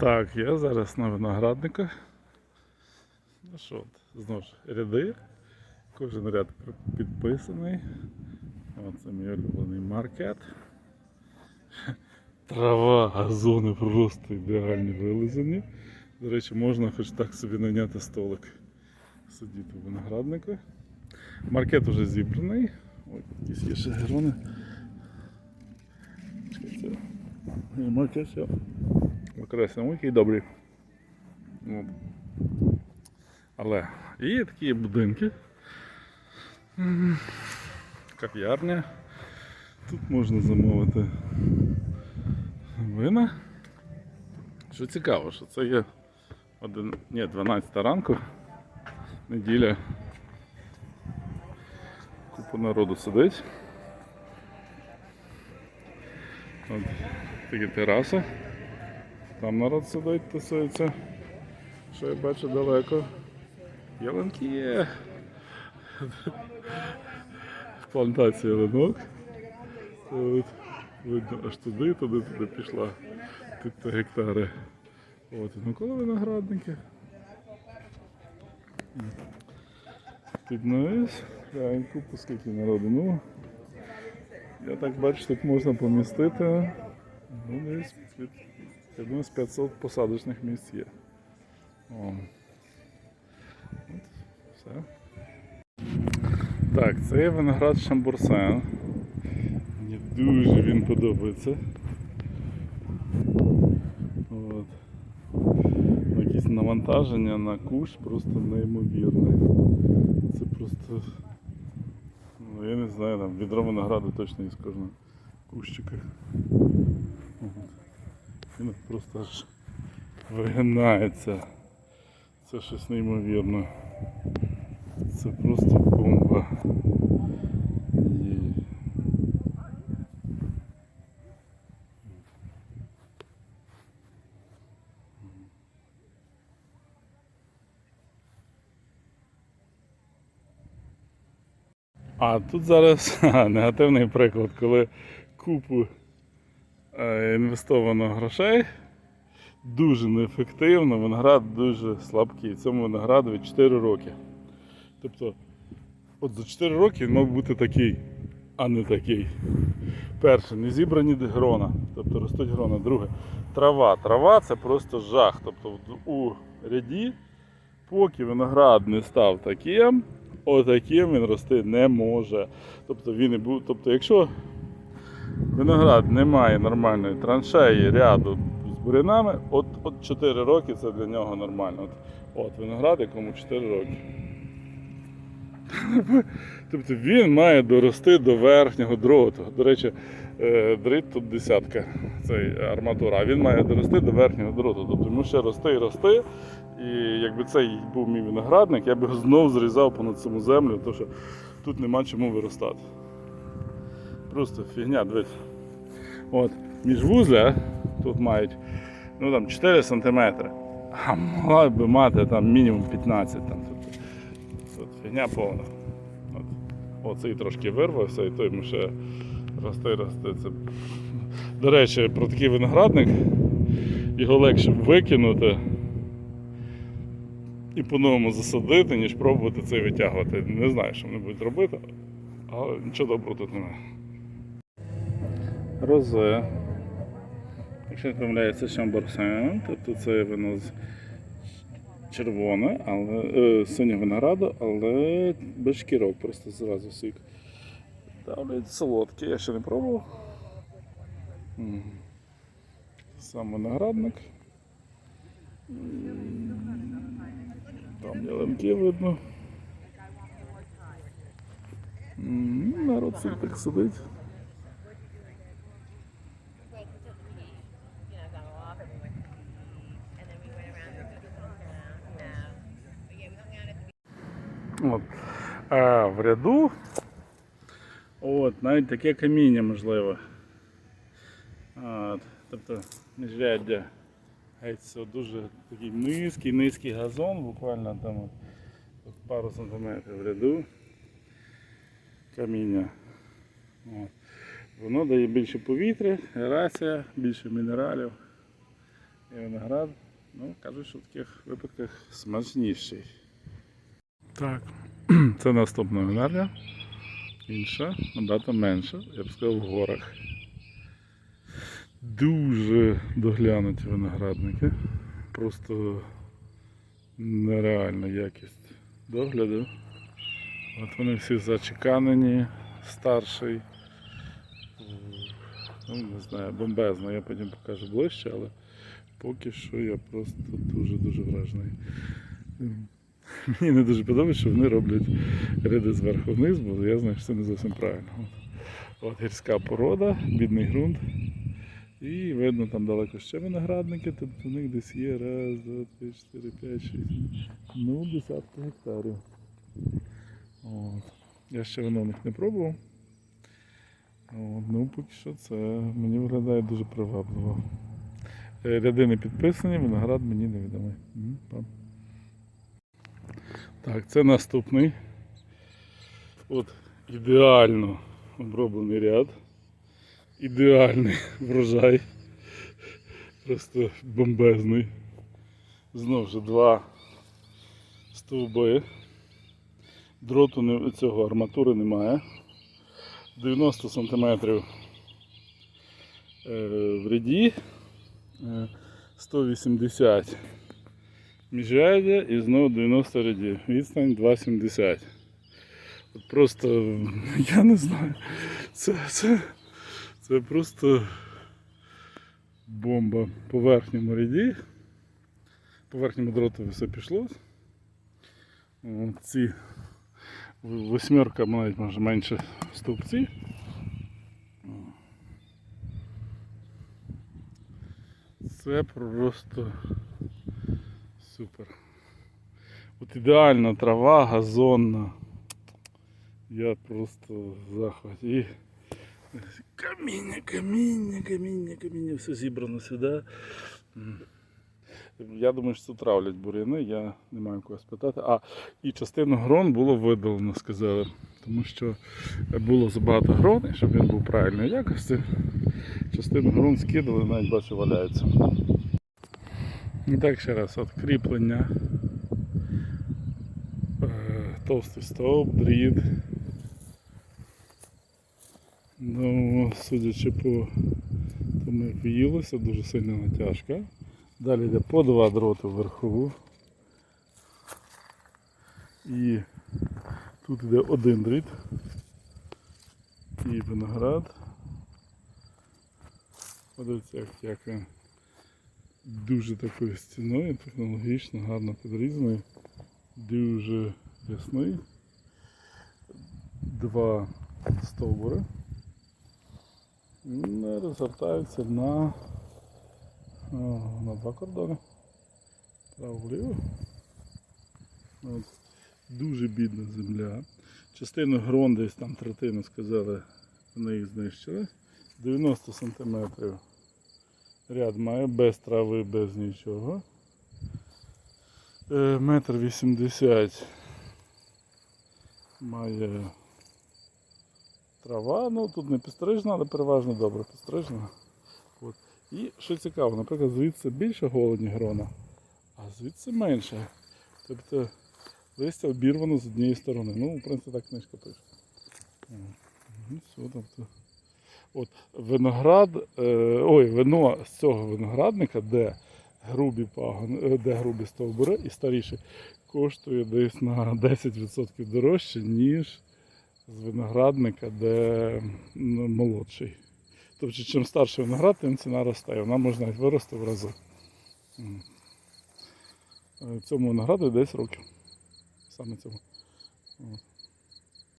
Так, я зараз на виноградниках. Ну що, от, знову ж ряди. Кожен ряд підписаний. Оце мій улюблений маркет. Трава, газони просто ідеальні вилизані. До речі, можна хоч так собі найняти столик. Сидіти в винограднику. Маркет уже зібраний. Ой, якісь є ще герони. Чекайте. Маркет все. Використовуємо який добрий. От. Але є такі будинки. Кав'ярня. Тут можна замовити вина. Що цікаво, що це є один, ні, 12 ранку, неділя. Купа народу сидить. От такі тераси. Там народ сидить, тусується. Що я бачу далеко. Ялинки є. Плантація ялинок. От. Видно аж туди, туди, туди пішла. Тут гектари. От, навколо виноградники. Тут навіс. Скільки народу. Ну, я так бачу, тут можна помістити. Ну, десь я думаю, з 500 посадочних місць є. О. От, все. Так, це є виноград Шамбурсен. Мені дуже він подобається. От. Якісь навантаження на кущ просто неймовірне. Це просто. Ну, я не знаю, там відро винограду точно із кожного кущика. Він просто аж вигинається. Це щось неймовірне. Це просто бомба. А тут зараз негативний приклад, коли купу інвестовано грошей, дуже неефективно, виноград дуже слабкий. Цьому виноградові 4 роки. Тобто, от за 4 роки він мав бути такий, а не такий. Перше, не зібрані грона, тобто ростуть грона. Друге, трава. Трава це просто жах. Тобто у ряді, поки виноград не став таким, отаким він рости не може. Тобто він і був. Тобто, якщо виноград не має нормальної траншеї ряду з бурянами, от, от 4 роки це для нього нормально. От, от виноград, якому 4 роки. Тобто він має дорости до верхнього дроту. До речі, е, дріт тут десятка, цей арматура, а він має дорости до верхнього дроту. Тобто йому ще рости і рости. І якби цей був мій виноградник, я б його знов зрізав понад цьому землю, тому що тут нема чому виростати. Просто фігня, дивись. От, міжвузля тут мають ну, там, 4 см, а могла би мати там мінімум 15 там, тобто, От, фігня повна. От. Оцей трошки вирвався, і той йому ще рости, рости. Це... До речі, про такий виноградник його легше викинути і по-новому засадити, ніж пробувати цей витягувати. Не знаю, що вони будуть робити, але нічого доброго тут немає. Розе. Якщо не помиляється Шамборсен, тобто це вино з червоне, але е, синє винограду, але без шкірок, просто зразу сік. Далі солодке, я ще не пробував. Сам виноградник. Там ялинки видно. Народ собі так сидить. В ряду от, навіть таке каміння можливо. От. Тобто міжряддя. Геть це дуже такий низький, низький газон, буквально там от, пару сантиметрів в ряду. Каміння. От. Воно дає більше повітря, аерація, більше мінералів. І виноград, ну, кажуть, що в таких випадках смачніший. Так, це наступна винарня. Інша, набагато менша, я б сказав, в горах. Дуже доглянуті виноградники. Просто нереальна якість догляду. От вони всі зачеканені, старший. Ну, не знаю, бомбезно, я потім покажу ближче, але поки що я просто дуже-дуже вражений. Мені не дуже подобається, що вони роблять ряди зверху вниз, бо я знаю, що це не зовсім правильно. От, от гірська порода, бідний ґрунт. І видно там далеко ще виноградники, тут у них десь є раз, два, три, чотири, п'ять, шість. Ну, десятки гектарів. От. Я ще них не пробував. От, ну, поки що це мені виглядає дуже привабливо. Е, Ряди не підписані, виноград мені невідомий. Так, це наступний. От ідеально оброблений ряд. Ідеальний врожай. Просто бомбезний. Знову ж два стовби. Дроту цього арматури немає. 90 см е, в ряді, е, 180 міжряддя і знову 90 рядів. Відстань 2,70. От просто я не знаю. Це, це, це просто бомба по верхньому ряді. По верхньому дроту все пішло. Ці восьмерка навіть може менше стовпці. Це просто супер. От ідеальна трава, газонна. Я просто в захваті. І каміння, каміння, каміння, каміння, все зібрано сюди. Я думаю, що це травлять бур'яни, я не маю кого спитати. А, і частину грон було видалено, сказали. Тому що було забагато грон, і щоб він був правильної якості. Частину грон скидали, навіть бачу, валяється. І так ще раз, откріплення. Е, Товстий стовп, дріт. Ну, судячи по тому, як в'їлося, дуже сильна натяжка. Далі йде по два дроти вверху. І тут йде один дріт. І виноград. Подивіться, як він дуже такою стіною, технологічно, гарно підрізаний, дуже ясний. Два стовбури. Вони розгортаються на, на два кордони. Право-вліво. От. Дуже бідна земля. Частину грон десь там третину сказали, вони їх знищили. 90 см ряд має без трави, без нічого. Е, Метр вісімдесят має трава, ну тут не підстрижена, але переважно добре підстрижена. От. І що цікаво, наприклад, звідси більше голодні грона, а звідси менше. Тобто листя обірвано з однієї сторони. Ну, в принципі, так книжка пише. Все, тобто. От, виноград, е, ой, вино з цього виноградника, де грубі пагони, е, де грубі стовбури і старіші, коштує десь на 10% дорожче, ніж з виноградника, де молодший. Тобто, чим старший виноград, тим ціна росте. Вона може навіть вирости в рази. Е, Цьому винограду 10 років. Саме цьому.